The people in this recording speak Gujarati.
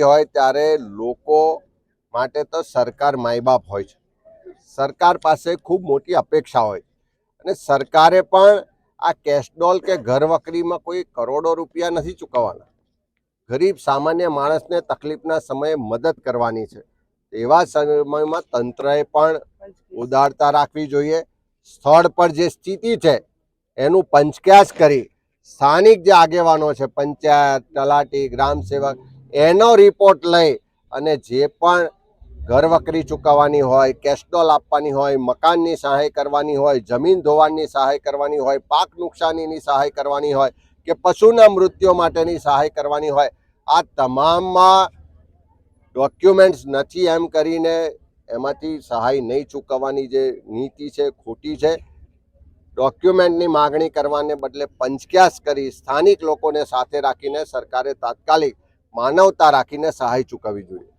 હોય ત્યારે લોકો માટે તો સરકાર માયબાપ હોય છે. સરકાર પાસે ખૂબ મોટી અપેક્ષા હોય. અને સરકારે પણ આ કેશડોલ કે ઘરવકરીમાં કોઈ કરોડો રૂપિયા નથી ચૂકવવાના. ગરીબ સામાન્ય માણસને તકલીફના સમયે મદદ કરવાની છે. એવા સમયમાં તંત્રએ પણ ઉદારતા રાખવી જોઈએ. સ્થળ પર જે સ્થિતિ છે, એનું પંચક્યાસ કરી સ્થાનિક જે આગેવાનો છે, પંચાયત, તલાટી ગ્રામ સેવક એનો રિપોર્ટ લઈ અને જે પણ ઘરવકરી ચૂકવવાની હોય કેશડોલ આપવાની હોય, મકાનની સહાય કરવાની હોય, જમીન ધોવાણની સહાય કરવાની હોય, પાક નુકસાનીની સહાય કરવાની હોય કે પશુના મૃત્યુ માટેની સહાય કરવાની હોય, આ તમામમાં ડોક્યુમેન્ટ્સ નથી એમ કરીને એમાંથી સહાય નહીં ચૂકવવાની જે નીતિ છે, ખોટી છે ડોક્યુમેન્ટની માગણી કરવાને બદલે પંચક્યાસ કરી સ્થાનિક લોકોને સાથે રાખીને સરકારે તાત્કાલિક માનવતા રાખીને સહાય ચૂકવવી જોઈએ.